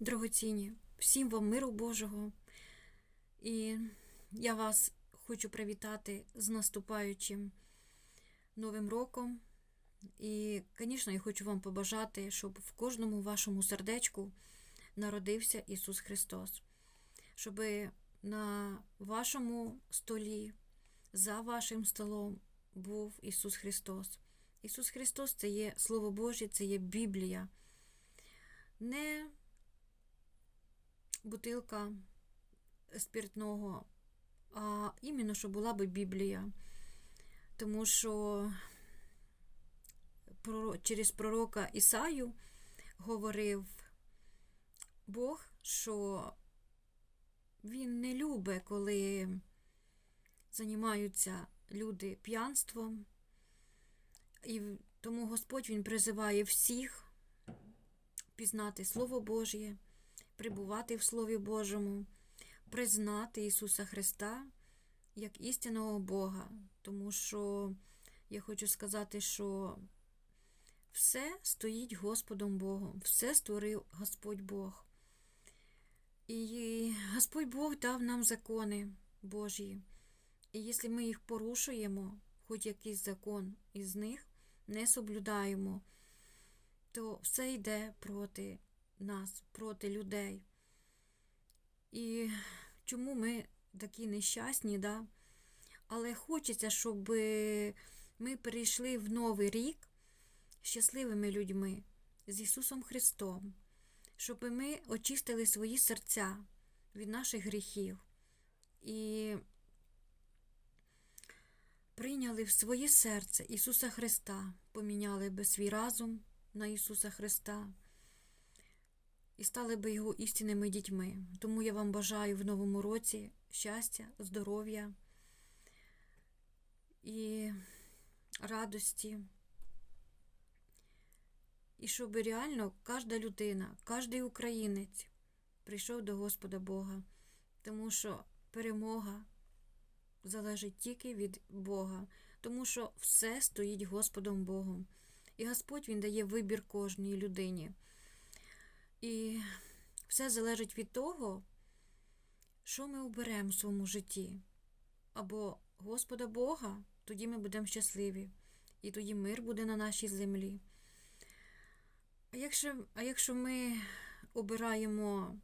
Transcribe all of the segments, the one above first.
дорогоцінні, всім вам миру Божого. І я вас хочу привітати з наступаючим Новим роком. І, звісно, я хочу вам побажати, щоб в кожному вашому сердечку народився Ісус Христос, щоб на вашому столі, за вашим столом був Ісус Христос. Ісус Христос це є Слово Боже, це є Біблія. Не бутилка спиртного, а іменно, щоб була би Біблія. Тому що через пророка Ісаю говорив Бог, що він не любить, коли займаються люди п'янством. І тому Господь Він призиває всіх пізнати Слово Божє, прибувати в Слові Божому, признати Ісуса Христа як істинного Бога. Тому що я хочу сказати, що все стоїть Господом Богом, все створив Господь Бог. І Господь Бог дав нам закони Божі. І якщо ми їх порушуємо, хоч якийсь закон із них не соблюдаємо, то все йде проти нас, проти людей. І чому ми такі нещасні, да? але хочеться, щоб ми перейшли в новий рік щасливими людьми з Ісусом Христом, щоб ми очистили свої серця від наших гріхів і прийняли в своє серце Ісуса Христа, поміняли би свій разум на Ісуса Христа і стали би Його істинними дітьми. Тому я вам бажаю в новому році щастя, здоров'я і радості. І щоб реально кожна людина, кожен українець прийшов до Господа Бога, тому що перемога залежить тільки від Бога, тому що все стоїть Господом Богом. І Господь Він дає вибір кожній людині. І все залежить від того, що ми оберемо в своєму житті. Або Господа Бога, тоді ми будемо щасливі, і тоді мир буде на нашій землі. А якщо, а якщо ми обираємо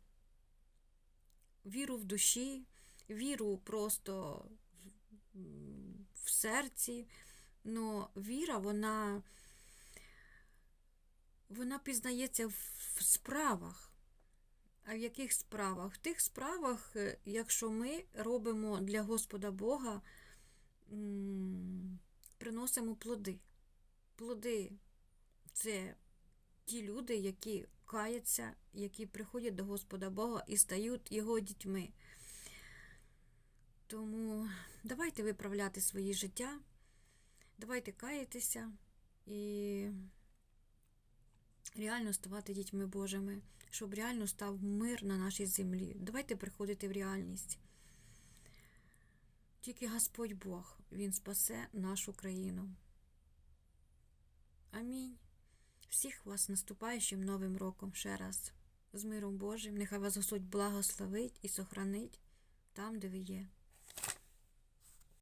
віру в душі, віру просто в- серці, ну віра, вона, вона пізнається в справах. А в яких справах? В тих справах, е, якщо ми робимо для Господа Бога, приносимо плоди. Плоди це ті люди, які каяться, які приходять до Господа Бога і стають Його дітьми. Тому давайте виправляти свої життя, давайте каятися і реально ставати дітьми Божими, щоб реально став мир на нашій землі. Давайте приходити в реальність. Тільки Господь Бог, Він спасе нашу країну. Амінь. Всіх вас наступаючим Новим роком ще раз. З миром Божим. Нехай вас Господь благословить і сохранить там, де ви є.